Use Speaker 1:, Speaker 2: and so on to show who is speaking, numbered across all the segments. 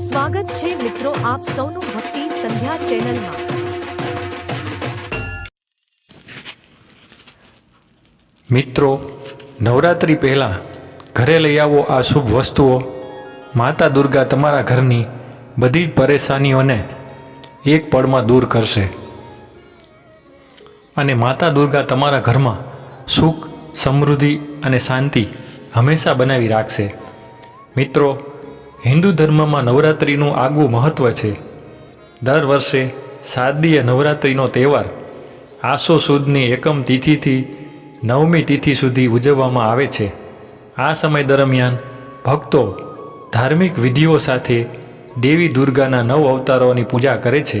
Speaker 1: સ્વાગત છે મિત્રો આપ સૌનું ભક્તિ સંધ્યા ચેનલમાં.
Speaker 2: મિત્રો, નવરાત્રિ પહેલાં ઘરે લઈ આવો આ શુભ વસ્તુઓ. માતા દુર્ગા તમારા ઘરની બધી જ પરેશાનીઓને એક પળમાં દૂર કરશે. અને માતા દુર્ગા તમારા ઘરમાં સુખ, સમૃદ્ધિ અને શાંતિ હંમેશા બનાવી રાખશે. મિત્રો હિન્દુ ધર્મમાં નવરાત્રિનું આગવું મહત્ત્વ છે. દર વર્ષે શારદીય નવરાત્રિનો તહેવાર આસો સુદની એકમ તિથિથી નવમી તિથિ સુધી ઉજવવામાં આવે છે. આ સમય દરમિયાન ભક્તો ધાર્મિક વિધિઓ સાથે દેવી દુર્ગાના નવ અવતારોની પૂજા કરે છે.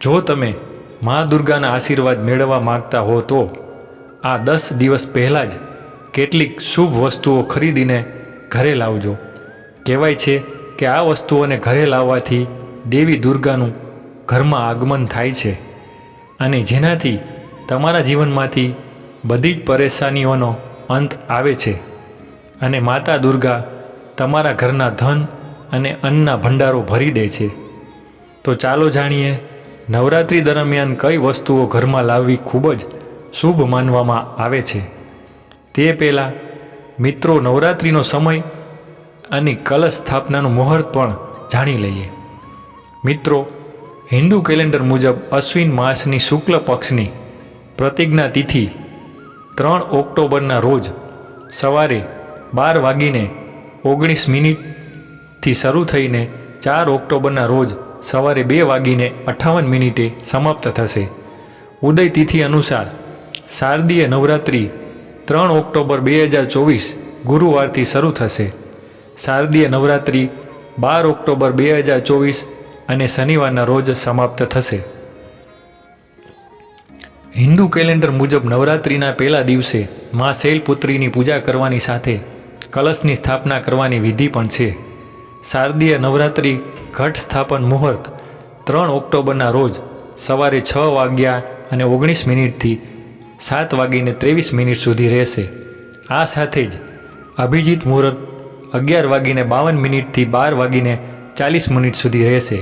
Speaker 2: જો તમે મા દુર્ગાના આશીર્વાદ મેળવવા માંગતા હો તો આ દસ દિવસ પહેલાં જ કેટલીક શુભ વસ્તુઓ ખરીદીને ઘરે લાવજો. કહેવાય છે કે આ વસ્તુઓને ઘરે લાવવાથી દેવી દુર્ગાનું ઘરમાં આગમન થાય છે. અને જેનાથી તમારા જીવનમાંથી બધી જ પરેશાનીઓનો અંત આવે છે. અને માતા દુર્ગા તમારા ઘરના ધન અને અન્નના ભંડારો ભરી દે છે. તો ચાલો જાણીએ, નવરાત્રિ દરમિયાન કઈ વસ્તુઓ ઘરમાં લાવવી ખૂબ જ શુભ માનવામાં આવે છે. તે પહેલાં મિત્રો, નવરાત્રિનો સમય અને કલશ સ્થાપનાનું મુહૂર્ત પણ જાણી લઈએ. મિત્રો, હિન્દુ કેલેન્ડર મુજબ અશ્વિન માસની શુક્લ પક્ષની પ્રતિજ્ઞા તિથિ ત્રણ ઓક્ટોબરના રોજ સવારે બાર વાગીને ઓગણીસ મિનિટથી શરૂ થઈને ચાર ઓક્ટોબરના રોજ સવારે બે વાગીને અઠ્ઠાવન મિનિટે સમાપ્ત થશે. ઉદય તિથિ અનુસાર શારદીય નવરાત્રિ ત્રણ ઓક્ટોબર બે હજાર ચોવીસ ગુરુવારથી શરૂ થશે. શારદીય નવરાત્રિ બાર ઓક્ટોબર બે હજાર ચોવીસ અને શનિવારના રોજ સમાપ્ત થશે. હિન્દુ કેલેન્ડર મુજબ નવરાત્રિના પહેલા દિવસે મા શૈલપુત્રીની પૂજા કરવાની સાથે કલશની સ્થાપના કરવાની વિધિ પણ છે. શારદીય નવરાત્રિ ઘટ સ્થાપન મુહૂર્ત ત્રણ ઓક્ટોબરના રોજ સવારે છ વાગ્યા અને ઓગણીસ મિનિટથી સાત વાગીને ત્રેવીસ મિનિટ સુધી રહેશે. આ સાથે જ અભિજીત મુહૂર્ત અગિયાર વાગીને બાવન મિનિટથી બાર વાગીને ચાલીસ મિનિટ સુધી રહેશે.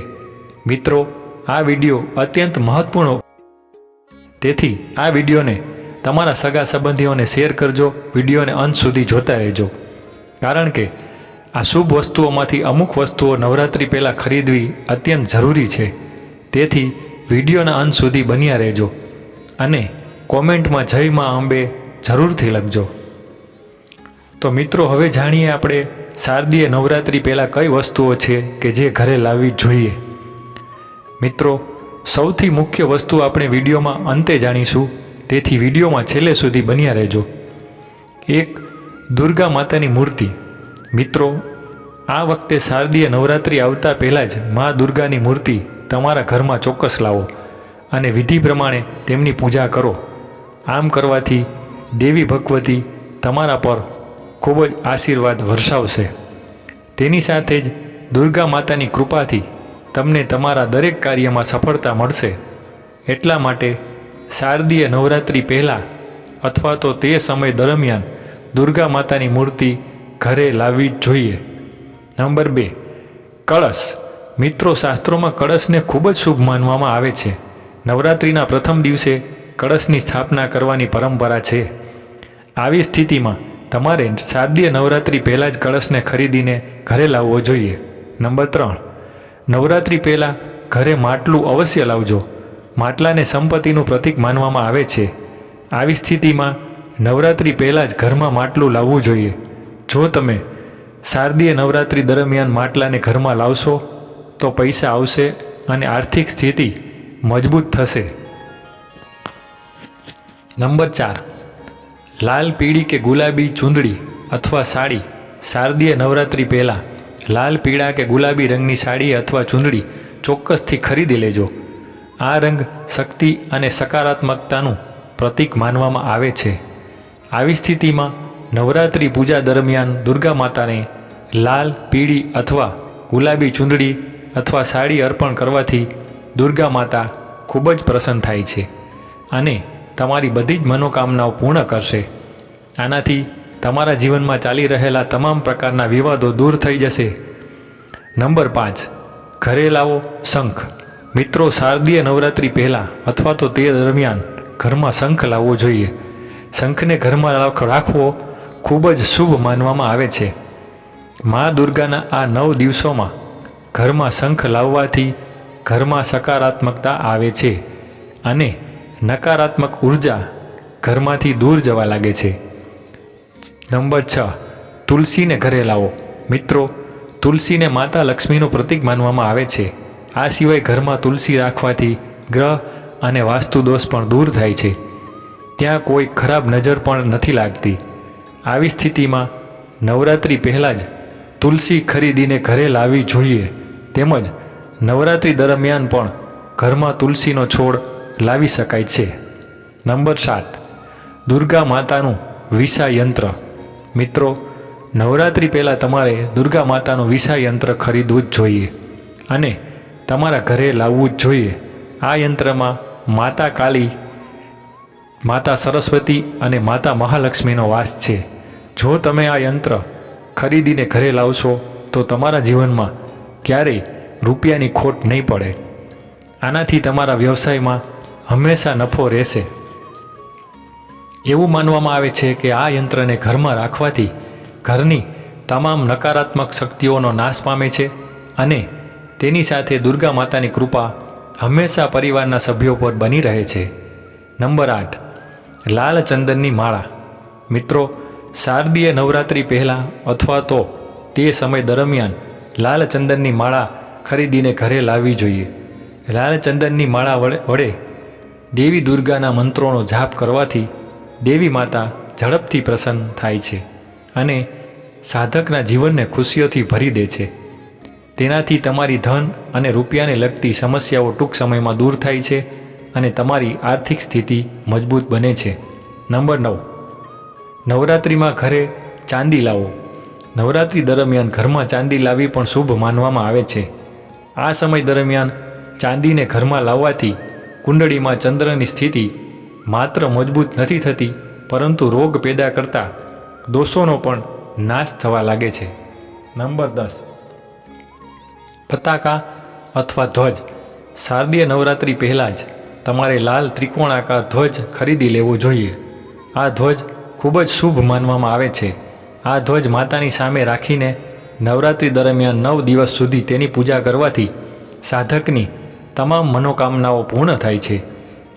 Speaker 2: મિત્રો, આ વીડિયો અત્યંત મહત્વપૂર્ણ તેથી આ વિડીયોને તમારા સગા સંબંધીઓને શેર કરજો, વિડીયોને અંત સુધી જોતા રહેજો. કારણ કે આ શુભ વસ્તુઓમાંથી અમુક વસ્તુઓ નવરાત્રિ પહેલાં ખરીદવી અત્યંત જરૂરી છે. તેથી વિડીયોના અંત સુધી બન્યા રહેજો અને કોમેન્ટમાં જય માં અંબે જરૂરથી લખજો. તો મિત્રો, હવે જાણીએ આપણે શારદીય નવરાત્રિ પહેલાં કઈ વસ્તુઓ છે કે જે ઘરે લાવવી જોઈએ? મિત્રો, સૌથી મુખ્ય વસ્તુ આપણે વિડીયોમાં અંતે જાણીશું. તેથી વિડીયોમાં છેલ્લે સુધી બન્યા રહેજો. એક, દુર્ગા માતાની મૂર્તિ. મિત્રો, આ વખતે શારદીય નવરાત્રિ આવતા પહેલાં જ મા દુર્ગાની મૂર્તિ તમારા ઘરમાં ચોક્કસ લાવો અને વિધિ પ્રમાણે તેમની પૂજા કરો. આમ કરવાથી દેવી ભગવતી તમારા પર ખૂબ જ આશીર્વાદ વરસાવશે તેની સાથે જ દુર્ગા માતાની કૃપાથી તમને તમારા દરેક કાર્યમાં સફળતા મળશે. એટલા માટે શારદીય નવરાત્રિ પહેલાં અથવા તો તે સમય દરમિયાન દુર્ગા માતાની મૂર્તિ ઘરે લાવવી જ જોઈએ. નંબર બે, કળશ. મિત્રો, શાસ્ત્રોમાં કળશને ખૂબ જ શુભ માનવામાં આવે છે. નવરાત્રિના પ્રથમ દિવસે કળશની સ્થાપના કરવાની પરંપરા છે. આવી સ્થિતિમાં તમારે શારદીય નવરાત્રિ પહેલાં જ કળશને ખરીદીને ઘરે લાવવો જોઈએ. નંબર ત્રણ, નવરાત્રિ પહેલાં ઘરે માટલું અવશ્ય લાવજો. માટલાને સંપત્તિનું પ્રતીક માનવામાં આવે છે. આવી સ્થિતિમાં નવરાત્રિ પહેલાં જ ઘરમાં માટલું લાવવું જોઈએ. જો તમે શારદીય નવરાત્રિ દરમિયાન માટલાને ઘરમાં લાવશો, તો પૈસા આવશે અને આર્થિક સ્થિતિ મજબૂત થશે. નંબર ચાર લાલ પીળી કે ગુલાબી ચૂંદડી અથવા સાડી, શારદીય નવરાત્રિ પહેલાં લાલ પીળા કે ગુલાબી રંગની સાડી અથવા ચૂંદડી ચોક્કસથી ખરીદી લેજો. આ રંગ શક્તિ અને સકારાત્મકતાનું પ્રતીક માનવામાં આવે છે. આવી સ્થિતિમાં નવરાત્રિ પૂજા દરમિયાન દુર્ગા માતાને લાલ, પીળી અથવા ગુલાબી ચૂંદડી અથવા સાડી અર્પણ કરવાથી દુર્ગા માતા ખૂબ જ પ્રસન્ન થાય છે અને તમારી બધી જ મનોકામનાઓ પૂર્ણ કરશે. આનાથી તમારા જીવનમાં ચાલી રહેલા તમામ પ્રકારના વિવાદો દૂર થઈ જશે. નંબર પાંચ. ઘરે લાવો શંખ. મિત્રો, શારદીય નવરાત્રિ પહેલાં અથવા તો તે દરમિયાન ઘરમાં શંખ લાવવો જોઈએ. શંખને ઘરમાં રાખવો ખૂબ જ શુભ માનવામાં આવે છે. મા દુર્ગાના આ નવ દિવસોમાં ઘરમાં શંખ લાવવાથી ઘરમાં સકારાત્મકતા આવે છે. અને નકારાત્મક ઊર્જા ઘરમાંથી દૂર જવા લાગે છે. નંબર છ, તુલસીને ઘરે લાવો. મિત્રો, તુલસીને માતા લક્ષ્મીનું પ્રતીક માનવામાં આવે છે. આ સિવાય ઘરમાં તુલસી રાખવાથી ગ્રહ અને વાસ્તુ દોષ પણ દૂર થાય છે. ત્યાં કોઈ ખરાબ નજર પણ નથી લાગતી. આવી સ્થિતિમાં નવરાત્રિ પહેલાં જ તુલસી ખરીદીને ઘરે લાવવી જોઈએ. તેમજ નવરાત્રિ દરમિયાન પણ ઘરમાં તુલસીનો છોડ લાવી શકાય છે. નંબર સાત. દુર્ગા માતાનું વિસા યંત્ર મિત્રો, નવરાત્રિ પહેલાં તમારે દુર્ગા માતાનું વિસા યંત્ર ખરીદવું જ જોઈએ અને તમારા ઘરે લાવવું જ જોઈએ. આ યંત્રમાં માતા કાલી, માતા સરસ્વતી અને માતા મહાલક્ષ્મીનો વાસ છે. જો તમે આ યંત્ર ખરીદીને ઘરે લાવશો, તો તમારા જીવનમાં ક્યારેય રૂપિયાની ખોટ નહીં પડે. આનાથી તમારા વ્યવસાયમાં હંમેશા નફો રહેશે. એવું માનવામાં આવે છે કે આ યંત્રને ઘરમાં રાખવાથી ઘરની તમામ નકારાત્મક શક્તિઓનો નાશ પામે છે અને તેની સાથે દુર્ગા માતાની કૃપા હંમેશા પરિવારના સભ્યો પર બની રહે છે. નંબર આઠ. લાલ ચંદનની માળા. મિત્રો, શારદીય નવરાત્રિ પહેલાં અથવા તો તે સમય દરમિયાન લાલ ચંદનની માળા ખરીદીને ઘરે લાવવી જોઈએ. લાલ ચંદનની માળા વડે દેવી દુર્ગાના મંત્રોનો જાપ કરવાથી દેવી માતા ઝડપથી પ્રસન્ન થાય છે અને સાધકના જીવનને ખુશીઓથી ભરી દે છે. તેનાથી તમારી ધન અને રૂપિયાને લગતી સમસ્યાઓ ટૂંક સમયમાં દૂર થાય છે અને તમારી આર્થિક સ્થિતિ મજબૂત બને છે. નંબર નવ. નવરાત્રિમાં ઘરે ચાંદી લાવો. નવરાત્રિ દરમિયાન ઘરમાં ચાંદી લાવવી પણ શુભ માનવામાં આવે છે. આ સમય દરમિયાન ચાંદીને ઘરમાં લાવવાથી કુંડળીમાં ચંદ્રની સ્થિતિ માત્ર મજબૂત નથી થતી, પરંતુ રોગ પેદા કરતા દોષોનો પણ નાશ થવા લાગે છે. નંબર દસ. પતાકા અથવા ધ્વજ. શારદીય નવરાત્રિ પહેલાં જ તમારે લાલ ત્રિકોણાકાર ધ્વજ ખરીદી લેવો જોઈએ. આ ધ્વજ ખૂબ જ શુભ માનવામાં આવે છે. આ ધ્વજ માતાની સામે રાખીને નવરાત્રિ દરમિયાન નવ દિવસ સુધી તેની પૂજા કરવાથી સાધકની તમામ મનોકામનાઓ પૂર્ણ થાય છે.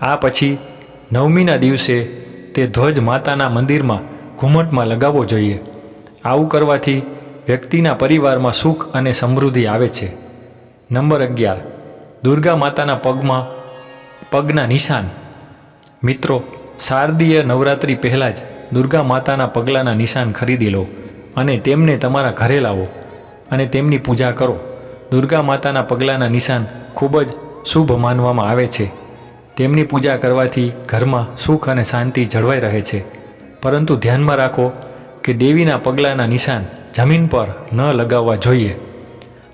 Speaker 2: આ પછી નવમીના દિવસે તે ધ્વજ માતાના મંદિરમાં ઘુમટમાં લગાવવો જોઈએ. આવું કરવાથી વ્યક્તિના પરિવારમાં સુખ અને સમૃદ્ધિ આવે છે. નંબર અગિયાર. દુર્ગા માતાના પગમાં પગના નિશાન. મિત્રો, શારદીય નવરાત્રિ પહેલાં જ દુર્ગા માતાના પગલાંના નિશાન ખરીદી લો અને તેમને તમારા ઘરે લાવો અને તેમની પૂજા કરો. દુર્ગા માતાના પગલાંના નિશાન ખૂબ જ શુભ માનવામાં આવે છે. તેમની પૂજા કરવાથી ઘરમાં સુખ અને શાંતિ જળવાઈ રહે છે. પરંતુ ધ્યાનમાં રાખો કે દેવીના પગલાંના નિશાન જમીન પર ન લગાવવા જોઈએ.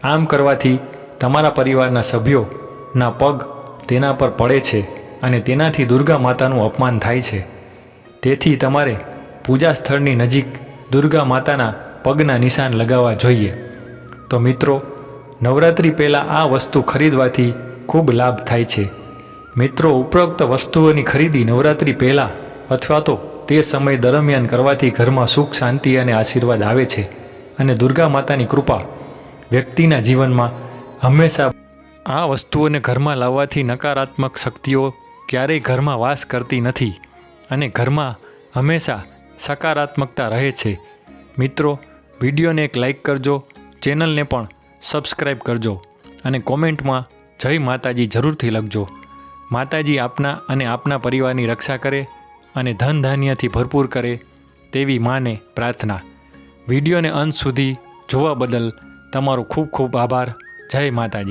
Speaker 2: આમ કરવાથી તમારા પરિવારના સભ્યોના પગ તેના પર પડે છે અને તેનાથી દુર્ગા માતાનું અપમાન થાય છે. તેથી તમારે પૂજા સ્થળની નજીક દુર્ગા માતાના પગના નિશાન લગાવવા જોઈએ. તો મિત્રો, નવરાત્રિ પહેલાં આ વસ્તુ ખરીદવાથી ખૂબ લાભ થાય છે. મિત્રો, ઉપરોક્ત વસ્તુઓની ખરીદી નવરાત્રિ પહેલાં અથવા તો તે સમય દરમિયાન કરવાથી ઘરમાં સુખ, શાંતિ અને આશીર્વાદ આવે છે અને દુર્ગા માતાની કૃપા વ્યક્તિના જીવનમાં હંમેશા આ વસ્તુઓને ઘરમાં લાવવાથી નકારાત્મક શક્તિઓ ક્યારેય ઘરમાં વાસ કરતી નથી અને ઘરમાં હંમેશા સકારાત્મકતા રહે છે. મિત્રો, વિડીયોને એક લાઈક કરજો, ચેનલને પણ સબસ્ક્રાઈબ કરજો અને કોમેન્ટમાં જય માતાજી, જરૂરથી લખજો. માતાજી આપના અને આપના પરિવારની રક્ષા કરે અને ધન ધાન્યથી ભરપૂર કરે તેવી માને પ્રાર્થના. વિડીયોને અંત સુધી જોવા બદલ તમારો ખૂબ ખૂબ આભાર. જય માતાજી.